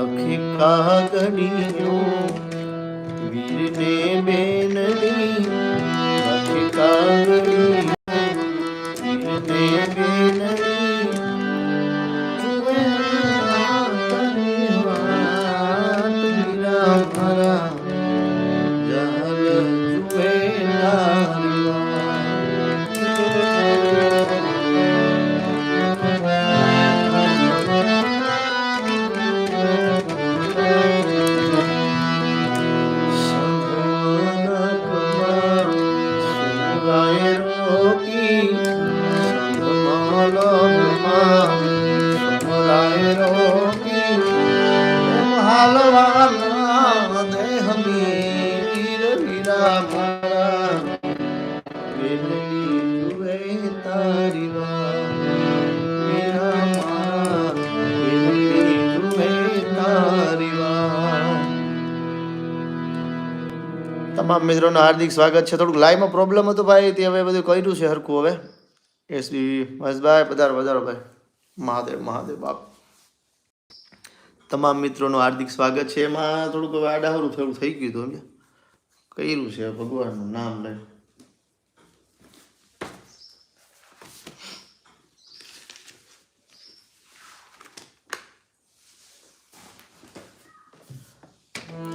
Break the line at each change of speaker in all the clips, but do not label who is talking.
લખી કાગળીઓ વીરને બેનની લખી કાગળીઓ તમામ મિત્રોનું હાર્દિક સ્વાગત છે. થોડુંક લાઈવમાં પ્રોબ્લેમ હતો ભાઈ, તે હવે બધું કર્યું છે હરખું હવે. એસબી હસભાઈ પધારો પધારો ભાઈ. મહાદેવ મહાદેવ બાપ. તમામ મિત્રોનું હાર્દિક સ્વાગત છે. એમાં થોડુંક હવે આડાહરું થોડું થઈ ગયું હતું, સમજ્યા? કર્યું છે ભગવાનનું નામ લઈ.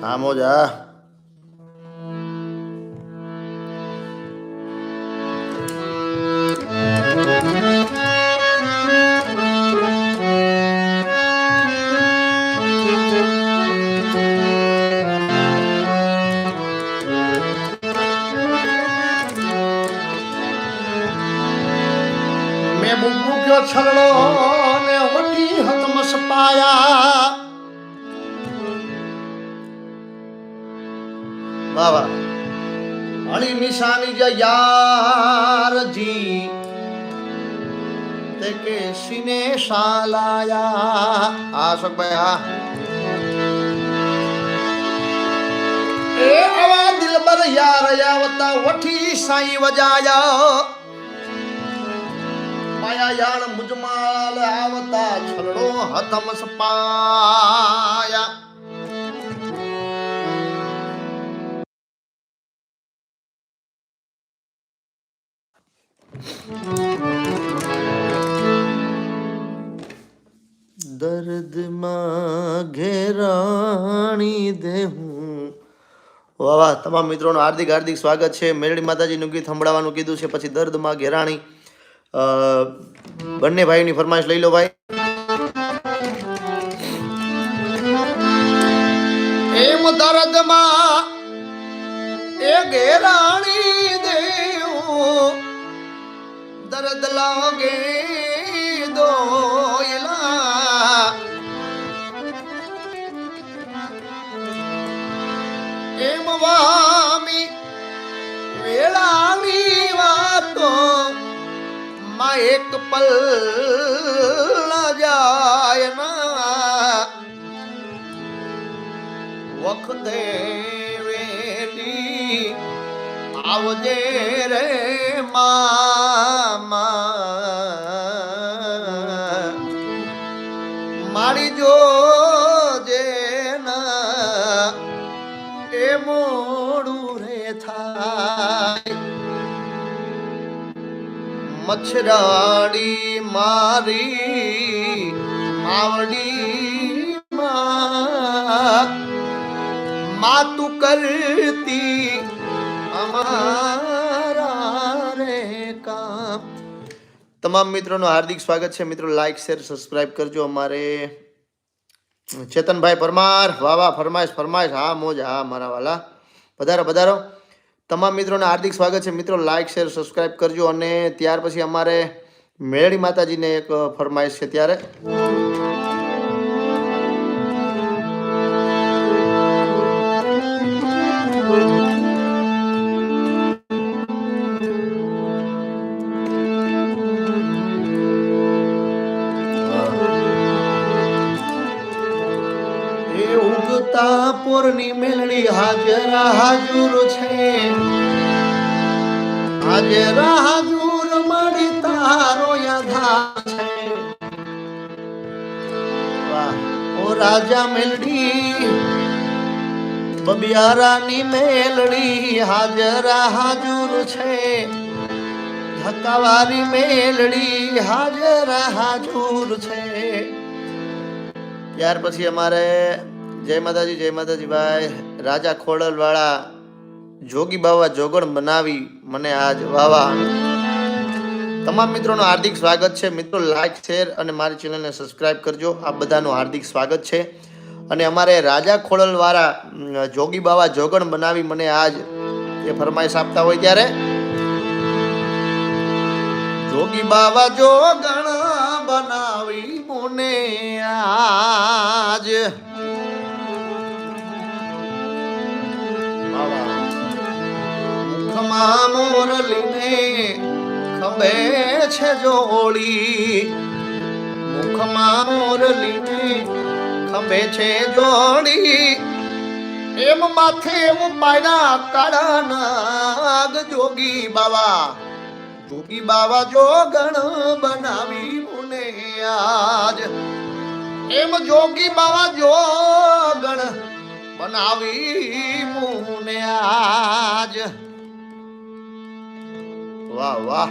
હા, મોજા. મૂક્યો છલડો ને વટી હતમસ પાયા. બાબા અણી નિશાની જ યારજી, તે કે સિને શાલાયા. આ શકભાઈ હા. એ આવા દિલબર યાર યાવતા વઠી સાઈ વજાયા. માયા યાળ મુજમાલ આવતા છલડો હતમ સપાયા. દર્દમાં ઘેરાણી દેહું. વાહ વાહ, તમામ મિત્રોનું હાર્દિક હાર્દિક સ્વાગત છે. મેરડી માતાજીનું ગીત સંભળાવવાનું કીધું છે, પછી દર્દમાં ઘેરાણી બંને ભાઈની ફરમાઈશ લઈ લો ભાઈ. એમ દર્દમાં એ ઘેરાણી દેવું દર્દ લાગે. માં એક પલ જાય ના. વખતે વેલી આવજે રે મામા. મારી જો ના, એ મોડું રે થાય. મચ્છરાડી મારી, માવડી માતું કરતી અમારા રે કામ. તમામ મિત્રોનું હાર્દિક સ્વાગત છે. મિત્રો લાઈક શેર સબસ્ક્રાઇબ કરજો અમારે. ચેતનભાઈ પરમાર, વાહ વાહ, ફરમાઈશ ફરમાઈશ. હા, મોજ, હા, મારા વાલા. પધારો પધારો. તમામ મિત્રોને હાર્દિક સ્વાગત છે. મિત્રો લાઇક શેર સબસ્ક્રાઈબ કરજો અને ત્યાર પછી અમારે મેળી માતાજીને એક ફરમાઈશ છે ત્યારે. પોરની મેલડી હાજર હાજુર છે. હાજર હાજુર મળી તારો યાધા છે. વાહ, ઓ રાજા મેલડી, બબિયારાની મેલડી હાજરા હાજુર છે. ધક્કાવારી મેલડી હાજર હાજુર છે. ત્યાર પછી અમારે જય માતાજી જય માતાજી ભાઈ. રાજા ખોડલ વાળા જોગી બાવા જોગણ બનાવી મને આજ વાવા. તમામ મિત્રોનું હાર્દિક સ્વાગત છે. મિત્રો લાઈક શેર અને મારી ચેનલને સબસ્ક્રાઇબ કરજો. આ બધાનું હાર્દિક સ્વાગત છે. અને અમારે રાજા ખોડલવાળા જોગી બાવા જોગણ બનાવી મને આજ એ ફરમાઈશ આપતા હોય ત્યારે. જોગી બાવા જોગણ બનાવી મને આજ. મુખમાં મોરલીને ખબે છે જોડી. મુખમાં મોરલીને ખબે છે જોડી. એમ માથે ઉપાયના કાળા નાગ જોગી બાવા. જોગી બાવા જોગણ બનાવી મુને આજ. એમ જોગી બાવા જોગણ બનાવી મુને આજ. વાહ વાહ